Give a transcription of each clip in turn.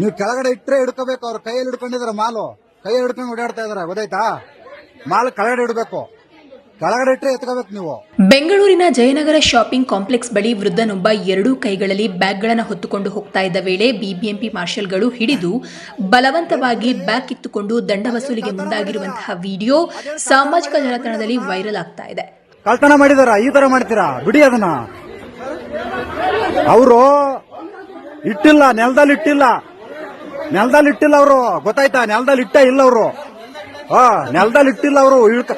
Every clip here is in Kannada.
ನೀವು ಕೆಳಗಡೆ ಇಟ್ಟರೆ ಹಿಡ್ಕೋಬೇಕು ಅವ್ರ. ಕೈಯಲ್ಲಿ ಹಿಡ್ಕೊಂಡಿದ್ದಾರೆ ಮಾಲು. ಕೈಯಲ್ಲಿ ಹಿಡ್ಕೊಂಡು ಓಡಾಡ್ತಾ ಇದಾರೆ. ಗೊತ್ತಾಯ್ತಾ? ಮಾಲ್ ಕೆಳಗಡೆ ಇಡಬೇಕು. ಕೆಳಗಡೆ ಇಟ್ಟರೆ ಎತ್ಕೋಬೇಕು ನೀವು. ಬೆಂಗಳೂರಿನ ಜಯನಗರ ಶಾಪಿಂಗ್ ಕಾಂಪ್ಲೆಕ್ಸ್ ಬಳಿ ವೃದ್ಧನೊಬ್ಬ ಎರಡೂ ಕೈಗಳಲ್ಲಿ ಬ್ಯಾಗ್ಗಳನ್ನು ಹೊತ್ತುಕೊಂಡು ಹೋಗ್ತಾ ಇದ್ದ ವೇಳೆ ಬಿಬಿಎಂಪಿ ಮಾರ್ಷಲ್ಗಳು ಹಿಡಿದು ಬಲವಂತವಾಗಿ ಬ್ಯಾಗ್ ಕಿತ್ತುಕೊಂಡು ದಂಡ ವಸೂಲಿಗೆ ಮುಂದಾಗಿರುವಂತಹ ವಿಡಿಯೋ ಸಾಮಾಜಿಕ ಜಾಲತಾಣದಲ್ಲಿ ವೈರಲ್ ಆಗ್ತಾ ಇದೆ. ಕಳ್ತನ ಮಾಡಿದಾರ? ಈ ತರ ಮಾಡ್ತೀರಾ? ಬಿಡಿ ಅದನ್ನ. ಅವರು ಇಟ್ಟಿಲ್ಲ ನೆಲದಲ್ಲಿ ಇಟ್ಟಿಲ್ಲ. ನೆಲದಲ್ಲಿ ಇಟ್ಟಿಲ್ಲ ಅವರು. ಗೊತ್ತಾಯ್ತಾ? ನೆಲದಲ್ಲಿ ಇಟ್ಟ ಇಲ್ಲ ಅವರು. ಹಾ ನೆಲದಲ್ಲಿ ಇಟ್ಟಿಲ್ಲ ಅವರು. ಇಳ್ಕ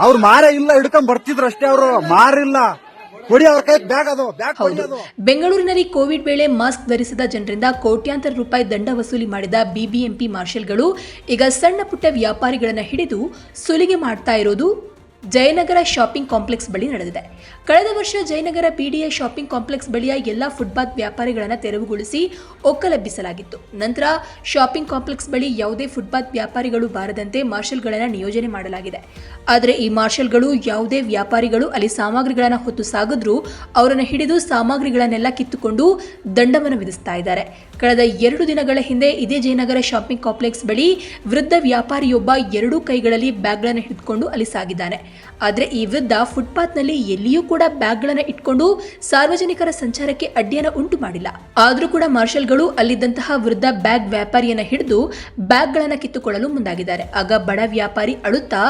ಅವ್ರು ಮಾರೇ ಇಲ್ಲ ಹಿಡ್ಕೊಂಡ್ ಬರ್ತಿದ್ರು ಅಷ್ಟೇ ಅವರು. ಮಾರಿಲ್ಲ. ಬೆಂಗಳೂರಿನಲ್ಲಿ ಕೋವಿಡ್ ವೇಳೆ ಮಾಸ್ಕ್ ಧರಿಸಿದ ಜನರಿಂದ ಕೋಟ್ಯಾಂತರ ರೂಪಾಯಿ ದಂಡ ವಸೂಲಿ ಮಾಡಿದ ಬಿಬಿಎಂಪಿ ಮಾರ್ಷಲ್ಗಳು ಈಗ ಸಣ್ಣ ಪುಟ್ಟ ವ್ಯಾಪಾರಿಗಳನ್ನು ಹಿಡಿದು ಸುಲಿಗೆ ಮಾಡ್ತಾ ಇರೋದು ಜಯನಗರ ಶಾಪಿಂಗ್ ಕಾಂಪ್ಲೆಕ್ಸ್ ಬಳಿ ನಡೆದಿದೆ. ಕಳೆದ ವರ್ಷ ಜಯನಗರ ಪಿಡಿಎ ಶಾಪಿಂಗ್ ಕಾಂಪ್ಲೆಕ್ಸ್ ಬಳಿಯ ಎಲ್ಲ ಫುಟ್ಪಾತ್ ವ್ಯಾಪಾರಿಗಳನ್ನು ತೆರವುಗೊಳಿಸಿ ಒಕ್ಕಲೆಬ್ಬಿಸಲಾಗಿತ್ತು. ನಂತರ ಶಾಪಿಂಗ್ ಕಾಂಪ್ಲೆಕ್ಸ್ ಬಳಿ ಯಾವುದೇ ಫುಟ್ಪಾತ್ ವ್ಯಾಪಾರಿಗಳು ಬಾರದಂತೆ ಮಾರ್ಷಲ್ಗಳನ್ನು ನಿಯೋಜನೆ ಮಾಡಲಾಗಿದೆ. ಆದರೆ ಈ ಮಾರ್ಷಲ್ಗಳು ಯಾವುದೇ ವ್ಯಾಪಾರಿಗಳು ಅಲ್ಲಿ ಸಾಮಗ್ರಿಗಳನ್ನು ಹೊತ್ತು ಸಾಗಿದ್ರೂ ಅವರನ್ನು ಹಿಡಿದು ಸಾಮಗ್ರಿಗಳನ್ನೆಲ್ಲ ಕಿತ್ತುಕೊಂಡು ದಂಡವನ್ನು ವಿಧಿಸ್ತಾ ಇದ್ದಾರೆ. ಕಳೆದ ಎರಡು ದಿನಗಳ ಹಿಂದೆ ಇದೇ ಜಯನಗರ ಶಾಪಿಂಗ್ ಕಾಂಪ್ಲೆಕ್ಸ್ ಬಳಿ ವೃದ್ಧ ವ್ಯಾಪಾರಿಯೊಬ್ಬ ಎರಡೂ ಕೈಗಳಲ್ಲಿ ಬ್ಯಾಗ್ಗಳನ್ನು ಹಿಡಿದುಕೊಂಡು ಅಲ್ಲಿ ಸಾಗಿದ್ದಾನೆ ಆದರೆ ಈ ವೃದ್ಧ ಫುಟ್ಪಾತ್ನಲ್ಲಿ ಎಲ್ಲಿಯೂ ಕೂಡ ಬ್ಯಾಗ್ಗಳನ್ನು ಇಟ್ಕೊಂಡು ಸಾರ್ವಜನಿಕರ ಸಂಚಾರಕ್ಕೆ ಅಡ್ಡಿಯನ್ನು ಉಂಟು ಮಾಡಿಲ್ಲ. ಆದರೂ ಕೂಡ ಮಾರ್ಷಲ್ಗಳು ಅಲ್ಲಿದ್ದಂತಹ ವೃದ್ಧ ಬ್ಯಾಗ್ ವ್ಯಾಪಾರಿಯನ್ನ ಹಿಡಿದು ಬ್ಯಾಗ್ಗಳನ್ನು ಕಿತ್ತುಕೊಳ್ಳಲು ಮುಂದಾಗಿದ್ದಾರೆ. ಆಗ ಬಡ ವ್ಯಾಪಾರಿ ಅಳುತ್ತಾ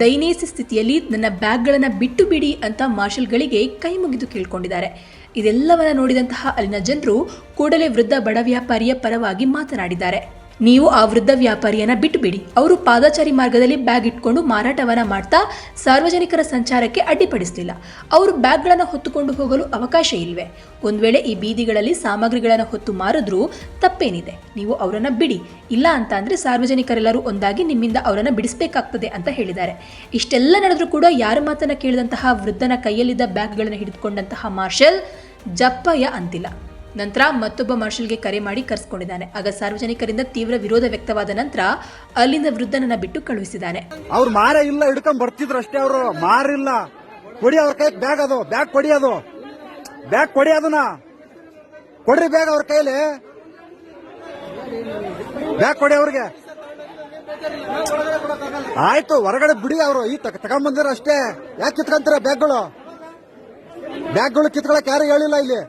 ದೈನೇಸಿ ಸ್ಥಿತಿಯಲ್ಲಿ ನನ್ನ ಬ್ಯಾಗ್ಗಳನ್ನು ಬಿಟ್ಟು ಬಿಡಿ ಅಂತ ಮಾರ್ಷಲ್ಗಳಿಗೆ ಕೈ ಮುಗಿದು ಕೇಳ್ಕೊಂಡಿದ್ದಾರೆ. ಇದೆಲ್ಲವನ್ನ ನೋಡಿದಂತಹ ಅಲ್ಲಿನ ಜನರು ಕೂಡಲೇ ವೃದ್ಧ ಬಡ ವ್ಯಾಪಾರಿಯ ಪರವಾಗಿ ಮಾತನಾಡಿದ್ದಾರೆ. ನೀವು ಆ ವೃದ್ಧ ವ್ಯಾಪಾರಿಯನ್ನ ಬಿಟ್ಟುಬಿಡಿ. ಅವರು ಪಾದಚಾರಿ ಮಾರ್ಗದಲ್ಲಿ ಬ್ಯಾಗ್ ಇಟ್ಕೊಂಡು ಮಾರಾಟವನ್ನ ಮಾಡ್ತಾ ಸಾರ್ವಜನಿಕರ ಸಂಚಾರಕ್ಕೆ ಅಡ್ಡಿಪಡಿಸಲಿಲ್ಲ. ಅವರು ಬ್ಯಾಗ್ಗಳನ್ನು ಹೊತ್ತುಕೊಂಡು ಹೋಗಲು ಅವಕಾಶ ಇಲ್ವೇ ಒಂದು ವೇಳೆ ಈ ಬೀದಿಗಳಲ್ಲಿ ಸಾಮಗ್ರಿಗಳನ್ನು ಹೊತ್ತು ಮಾರಿದ್ರೂ ತಪ್ಪೇನಿದೆ. ನೀವು ಅವರನ್ನ ಬಿಡಿ. ಇಲ್ಲ ಅಂತ ಅಂದ್ರೆ ಸಾರ್ವಜನಿಕರೆಲ್ಲರೂ ಒಂದಾಗಿ ನಿಮ್ಮಿಂದ ಅವರನ್ನ ಬಿಡಿಸಬೇಕಾಗ್ತದೆ ಅಂತ ಹೇಳಿದ್ದಾರೆ. ಇಷ್ಟೆಲ್ಲ ನಡೆದ್ರೂ ಕೂಡ ಯಾರ ಮಾತನ್ನ ಕೇಳಿದಂತಹ ವೃದ್ಧನ ಕೈಯಲ್ಲಿದ್ದ ಬ್ಯಾಗ್ಗಳನ್ನು ಹಿಡಿದುಕೊಂಡಂತಹ ಮಾರ್ಷಲ್ ಜಪ್ಪಯ್ಯ ಅಂತಿಲ್ಲ. ನಂತರ ಮತ್ತೊಬ್ಬ ಮಾರ್ಷಲ್ಗೆ ಕರೆ ಮಾಡಿ ಕರೆಸ್ಕೊಂಡಿದ್ದಾನೆ. ಆಗ ಸಾರ್ವಜನಿಕರಿಂದ ತೀವ್ರ ವಿರೋಧ ವ್ಯಕ್ತವಾದ ನಂತರ ಅಲ್ಲಿಂದ ವೃದ್ಧನನ್ನ ಬಿಟ್ಟು ಕಳುಹಿಸಿದ್ದಾನೆ. ಅವ್ರು ಮಾರ ಇಲ್ಲ, ಹಿಡ್ಕೊಂಡ್ ಬರ್ತಿದ್ರು ಅಷ್ಟೇ ಅವರು. ಮಾರಿಲ್ಲ. ಕೊಡಿ ಅವ್ರ ಕೈ ಬ್ಯಾಗ್ ಅದು. ಬ್ಯಾಗ್ ಕೊಡಿ ಅದು. ಬ್ಯಾಗ್ ಕೊಡಿ ಅದನ್ನ. ಕೊಡ್ರಿ ಬ್ಯಾಗ್ ಅವ್ರ ಕೈಲಿ. ಬ್ಯಾಗ್ ಕೊಡಿ ಅವ್ರಿಗೆ. ಆಯ್ತು, ಹೊರಗಡೆ ಬಿಡಿ ಅವರು. ಈ ತಗೊಂಬಂದಿರ ಅಷ್ಟೇ. ಯಾಕೆ ಕಿತ್ಕೊಂತೀರ ಬ್ಯಾಗ್ಗಳು? ಬ್ಯಾಂಕ್ಗಳು ಕಿತ್ಕೊಳಕ್ ಯಾರು ಹೇಳಿಲ್ಲ ಇಲ್ಲಿ?